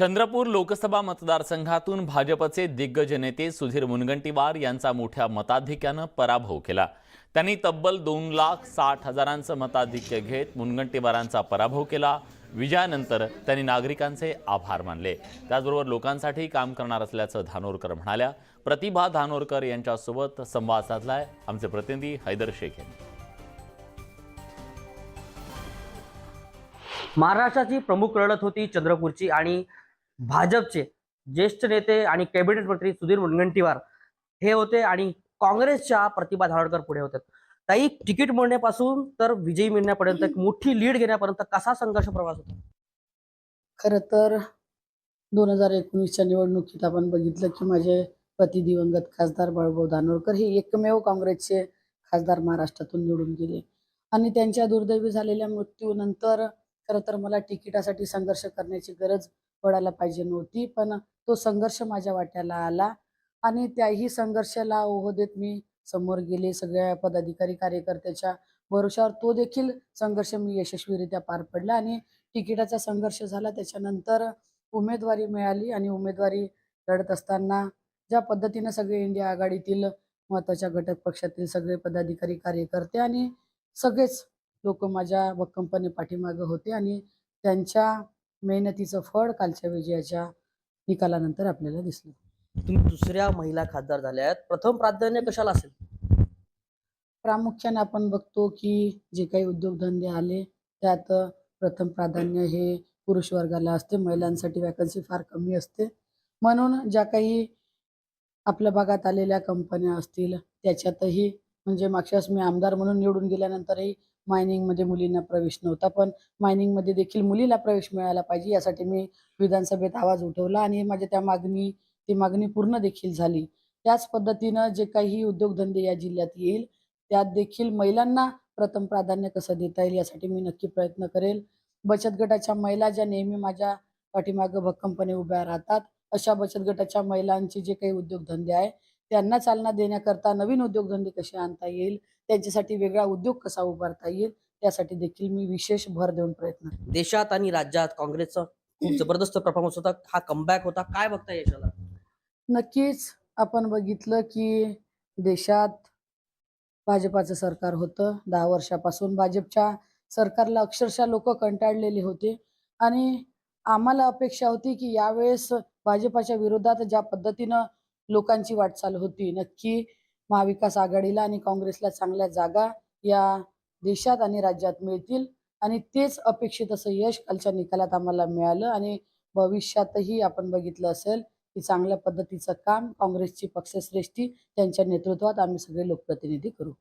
चंद्रपूर लोकसभा मतदारसंघातून भाजपचे दिग्गज नेते सुधीर मुनगंटीवार यांचा मोठ्या मताधिक्यानं पराभव केला. त्यांनी तब्बल दोन लाख साठ हजारांचं मताधिक्य घेत मुनगंटीवारांचा पराभव केला. विजयानंतर त्यांनी नागरिकांचे आभार मानले. त्याचबरोबर लोकांसाठी काम करणार असल्याचं धानोरकर म्हणाल्या. प्रतिभा धानोरकर यांच्यासोबत संवाद साधलाय. आमचे प्रतिनिधी हैदर शेख यांनी. महाराष्ट्राची प्रमुख लढत होती चंद्रपूरची आणि भाजपचे ज्येष्ठ नेते आणि कॅबिनेट मंत्री सुधीर मुनगंटीवार हे होते आणि काँग्रेसच्या प्रतिभा धारडकर पुढे होत्या ताई तिकीट मिळण्यापासून तर विजयी मिळण्यापर्यंत एक मोठी लीड घेण्यापर्यंत कसा संघर्ष प्रवास होता? खरं तर दोन हजार एकोणीसच्या निवडणुकीत आपण बघितलं की माझे पती दिवंगत खासदार बाळूभाऊ धानोरकर हे एकमेव काँग्रेसचे खासदार महाराष्ट्रातून निवडून गेले. आणि त्यांच्या दुर्दैवी झालेल्या मृत्यूनंतर खरं तर मला तिकिटासाठी संघर्ष करण्याची गरज पडायला पाहिजे नव्हती पण तो संघर्ष माझ्या वाट्याला आला आणि त्याही संघर्षाला ओह देत मी समोर गेले. सगळ्या पदाधिकारी कार्यकर्त्याच्या भरोशावर तो देखील संघर्ष मी यशस्वीरित्या पार पडला आणि तिकिटाचा संघर्ष झाला. त्याच्यानंतर उमेदवारी मिळाली आणि उमेदवारी लढत असताना ज्या पद्धतीनं सगळे इंडिया आघाडीतील महत्त्वाच्या घटक पक्षातील सगळे पदाधिकारी कार्यकर्ते आणि सगळेच लोक माझ्या भक्कमपणे पाठीमागं होते आणि त्यांच्या मेहनतीचं फळ कालच्या विजयाच्या निकालानंतर आपल्याला दिसलं. तुम्ही दुसऱ्या महिला खासदार झाल्या आहेत प्रथम प्राधान्य कशाला असेल? प्रामुख्याने आपण बघतो की जे काही उद्योगधंदे आले त्यात प्रथम प्राधान्य हे पुरुष वर्गाला असते. महिलांसाठी वॅकन्सी फार कमी असते. म्हणून ज्या काही आपल्या भागात आलेल्या कंपन्या असतील त्याच्यातही म्हणजे मागच्यास मी आमदार म्हणून निवडून गेल्यानंतरही मायनिंगमध्ये मुलींना प्रवेश नव्हता. पण मायनिंगमध्ये देखील मुलीला प्रवेश मिळाला पाहिजे यासाठी मी विधानसभेत आवाज उठवला आणि माझ्या त्या मागणी ती मागणी पूर्ण देखील झाली. त्याच पद्धतीनं जे काही उद्योगधंदे या जिल्ह्यात येईल त्यात देखील महिलांना प्रथम प्राधान्य कसं देता येईल यासाठी मी नक्की प्रयत्न करेल. बचत गटाच्या महिला ज्या नेहमी माझ्या पाठीमागं भक्कमपणे उभ्या राहतात अशा बचत गटाच्या महिलांचे जे काही उद्योगधंदे आहे त्यांना चालना देण्याकरता नवीन उद्योगधंदे कसे आणता येईल? त्यांच्यासाठी वेगळा उद्योग कसा उभारता येईल? त्यासाठी देखील मी विशेष भर देऊन प्रयत्न. देशात आणि राज्यात काँग्रेसचा खूप जबरदस्त परफॉर्मन्स होता. हा कमबॅक होता. काय बघता यशाला? नक्कीच आपण बघितलं की देशात भाजपाचं सरकार होतं. दहा वर्षापासून भाजपच्या सरकारला अक्षरशः लोक कंटाळलेले होते. आणि आम्हाला अपेक्षा होती की यावेळेस भाजपाच्या विरोधात ज्या पद्धतीनं लोकांची वाटचाल होती. नक्की महाविकास आघाडीला आणि काँग्रेसला चांगल्या जागा या देशात आणि राज्यात मिळतील. आणि तेच अपेक्षित असं यश कालच्या निकालात आम्हाला मिळालं. आणि भविष्यातही आपण बघितलं असेल की चांगल्या पद्धतीचं काम काँग्रेसची पक्षश्रेष्ठी त्यांच्या नेतृत्वात आम्ही सगळे लोकप्रतिनिधी करू.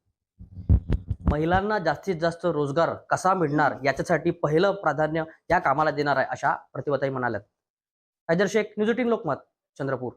महिलांना जास्तीत जास्त रोजगार कसा मिळणार याच्यासाठी पहिलं प्राधान्य या कामाला देणार आहे अशा प्रतिभाताई म्हणाल्यात. Haider Shaikh news eighteen Lokmat Chandrapur.